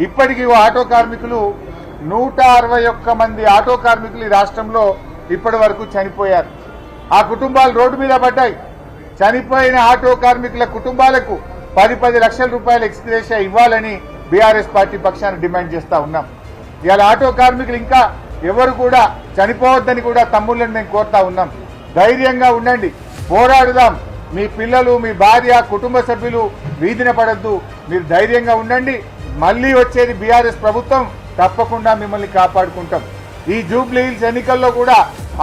ఇప్పటికీ ఆటో కార్మికులు నూట అరవై ఒక్క మంది ఆటో కార్మికులు ఈ రాష్ట్రంలో ఇప్పటి వరకు చనిపోయారు. ఆ కుటుంబాలు రోడ్డు మీద పడ్డాయి. చనిపోయిన ఆటో కార్మికుల కుటుంబాలకు పది పది లక్షల రూపాయల ఎక్స్గ్రేషియా ఇవ్వాలని బీఆర్ఎస్ పార్టీ పక్షాన్ని డిమాండ్ చేస్తా ఉన్నాం. ఇవాళ ఆటో కార్మికులు ఇంకా ఎవరు కూడా చనిపోవద్దని కూడా తమ్ముళ్ళని మేము కోరుతా ఉన్నాం. ధైర్యంగా ఉండండి. పోరాడుదాం. మీ పిల్లలు మీ భార్య కుటుంబ సభ్యులు వీధిన పడద్దు. మీరు ధైర్యంగా ఉండండి. మళ్ళీ వచ్చేది బీఆర్ఎస్ ప్రభుత్వం తప్పకుండా మిమ్మల్ని కాపాడుకుంటాం. ఈ జూబ్లీ హిల్స్ ఎన్నికల్లో కూడా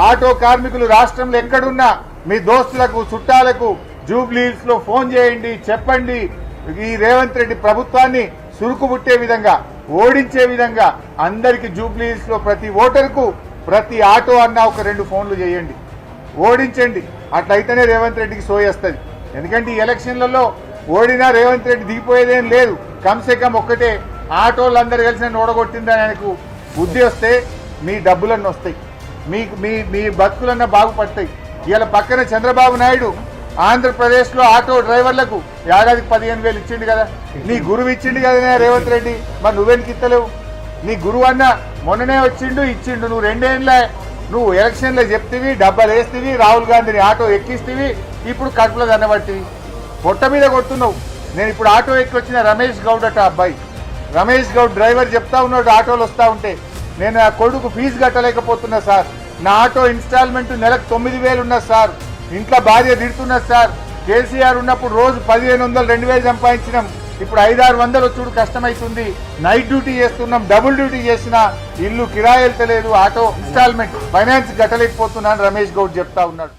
ఆటో కార్మికులు రాష్ట్రంలో ఎక్కడున్నా మీ దోస్తులకు చుట్టాలకు జూబ్లీ హిల్స్లో ఫోన్ చేయండి చెప్పండి. ఈ రేవంత్ రెడ్డి ప్రభుత్వాన్ని సురుకు పుట్టే విధంగా ఓడించే విధంగా అందరికి జూబ్లీ హిల్స్లో ప్రతి ఓటరుకు ప్రతి ఆటో అన్న ఒక రెండు ఫోన్లు చేయండి. ఓడించండి. అట్లయితేనే రేవంత్ రెడ్డికి సోయేస్తుంది. ఎందుకంటే ఈ ఎలక్షన్లలో ఓడినా రేవంత్ రెడ్డి దిగిపోయేదేం లేదు. కమ్సే కమ్ ఒక్కటే ఆటోలందరూ కలిసి నన్ను ఓడగొట్టిందని ఆయనకు బుద్ధి వస్తే మీ డబ్బులన్నీ వస్తాయి. మీ మీ మీ బతుకులన్న బాగుపడతాయి. ఇవాళ పక్కన చంద్రబాబు నాయుడు ఆంధ్రప్రదేశ్లో ఆటో డ్రైవర్లకు ఏడాదికి పదిహేను వేలు ఇచ్చిండు కదా. నీ గురువు ఇచ్చిండు కదా రేవంత్ రెడ్డి. మరి నువ్వెందుకు ఇస్తలేవు నీ గురువు అన్న మొన్ననే వచ్చిండు ఇచ్చిండు. నువ్వు రెండేళ్ళ నువ్వు ఎలక్షన్లో చెప్తివి డబ్బాలు వేస్తేవి రాహుల్ గాంధీని ఆటో ఎక్కిస్తేవి ఇప్పుడు కడుపులో దన్నబట్టివి పొట్ట మీద కొడుతున్నావు. నేను ఇప్పుడు ఆటో ఎక్కి వచ్చిన రమేష్ గౌడ్ అట అబ్బాయి. రమేష్ గౌడ్ డ్రైవర్ చెప్తా ఉన్నాడు ఆటోలు వస్తూ ఉంటే. నేను ఆ కొడుకు ఫీజు కట్టలేకపోతున్నా సార్. నా ఆటో ఇన్స్టాల్మెంట్ నెలకు తొమ్మిది వేలు ఉన్నది సార్. ఇంట్లో భార్య తిడుతున్నది సార్. కేసీఆర్ ఉన్నప్పుడు రోజు పదిహేను వందలు రెండు వేలు సంపాదించినాం. ఇప్పుడు ఐదారు వందలు వచ్చుడు కష్టమవుతుంది నైట్ డ్యూటీ చేస్తున్నాం డబుల్ డ్యూటీ చేసిన ఇల్లు కిరాయి వెళ్తలేదు ఆటో ఇన్స్టాల్మెంట్ ఫైనాన్స్ కట్టలేకపోతున్నాను రమేష్ గౌడ్ చెప్తా ఉన్నాడు.